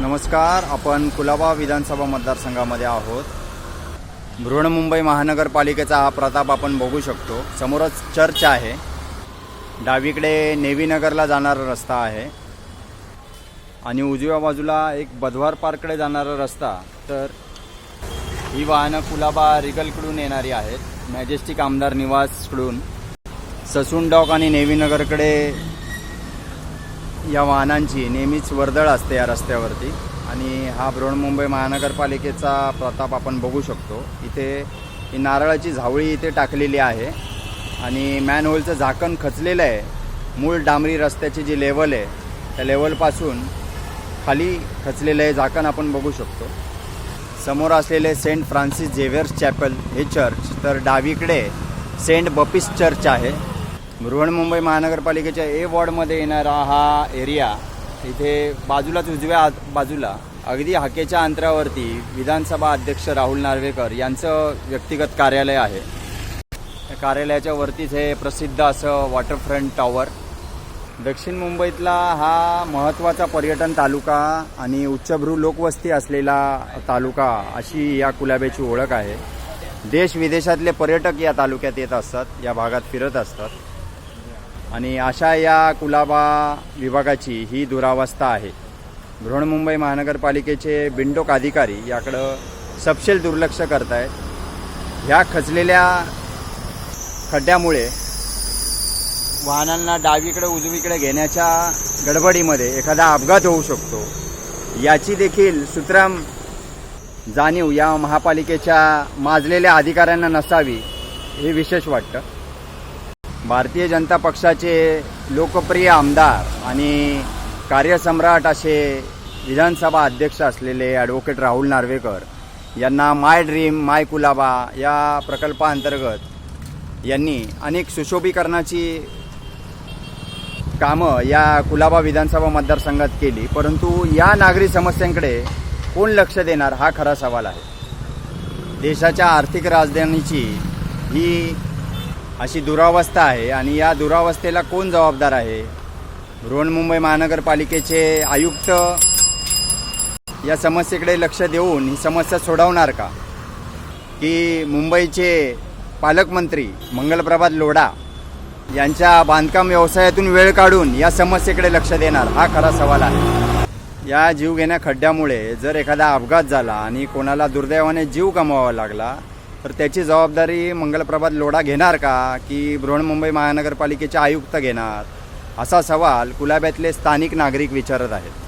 नमस्कार आपण कुलाबा विधानसभा मतदारसंघामध्ये आहोत. बृहणमुंबई महानगरपालिकेचा हा प्रताप आपण बघू शकतो. समोरच चर्च आहे. डावीकडे नेवीनगरला जाणारा रस्ता आहे. आणि उजव्या बाजूला एक बधवार पार्ककडे जाणारा रस्ता. तर ही वाहनं कुलाबा रिगलकडून येणारी आहेत. मॅजेस्टिक आमदार निवासकडून. ससून डॉक आणि नेवीनगरकडे या वाहनांची नेहमीच वर्दळ असते या रस्त्यावरती. आणि हा बृहन्मुंबई महानगरपालिकेचा प्रताप आपण बघू शकतो. इथे ही नारळाची झावळी इथे टाकलेली आहे. आणि मॅनहोलचं झाकण खचलेलं आहे. मूळ डांबरी रस्त्याची जी लेवल आहे त्या लेवलपासून खाली खचलेलं आहे झाकण आपण बघू शकतो. समोर असलेले सेंट फ्रान्सिस झेवियर्स चॅपल हे चर्च तर डावीकडे सेंट बपिस चर्च आहे. बृहन्मुंबई महानगरपालिकेच्या ए वॉर्डमध्ये येणारा हा एरिया इथे बाजूलाच उजव्या बाजूला अगदी हाकेच्या अंतरावरती विधानसभा अध्यक्ष राहुल नार्वेकर यांचं व्यक्तिगत कार्यालय आहे. या कार्यालयाच्या वरतीच हे प्रसिद्ध असं वॉटरफ्रंट टॉवर दक्षिण मुंबईतला हा महत्त्वाचा पर्यटन तालुका आणि उच्चभ्रू लोकवस्ती असलेला तालुका अशी या कुलाब्याची ओळख आहे. देश विदेशातले पर्यटक या तालुक्यात येत असतात या भागात फिरत असतात. आणि अशा या कुलाबा विभागाची ही दुरावस्था आहे. बृहन्मुंबई महानगरपालिकेचे बिंडोक अधिकारी याकडं सपशेल दुर्लक्ष करत आहेत ह्या खचलेल्या खड्ड्यामुळे वाहनांना डावीकडे उजवीकडे घेण्याच्या गडबडीमध्ये एखादा अपघात होऊ शकतो. याची देखील सुतराम जाणीव या महापालिकेच्या माजलेल्या अधिकाऱ्यांना नसावी हे विशेष वाटतं. भारतीय जनता पक्षाचे लोकप्रिय आमदार आणि कार्यसम्राट असे विधानसभा अध्यक्ष असलेले ॲडव्होकेट राहुल नार्वेकर यांना माय ड्रीम माय कुलाबा या प्रकल्पाअंतर्गत यांनी अनेक सुशोभीकरणाची कामं या कुलाबा विधानसभा मतदारसंघात केली. परंतु या नागरी समस्यांकडे कोण लक्ष देणार हा खरा सवाल आहे. देशाच्या आर्थिक राजधानीची ही अशी दुरावस्था आहे आणि या दुरावस्थेला कोण जबाबदार आहे? बृहन्मुंबई महानगरपालिकेचे आयुक्त या समस्येकडे लक्ष देऊन ही समस्या सोडवणार का? की मुंबईचे पालकमंत्री मंगलप्रभात लोढा यांच्या बांधकाम व्यवसायातून वेळ काढून या समस्येकडे लक्ष देणार हा खरा सवाल आहे. या जीवघेण्या खड्ड्यामुळे जर एखादा अपघात झाला आणि कोणाला दुर्दैवाने जीव गमवावा लागला तर त्याची जबाबदारी मंगलप्रभात लोढा घेणार का? की बृहन्मुंबई महानगरपालिकेचे आयुक्त घेणार? असा सवाल कुलाब्यातले स्थानिक नागरिक विचारत आहेत.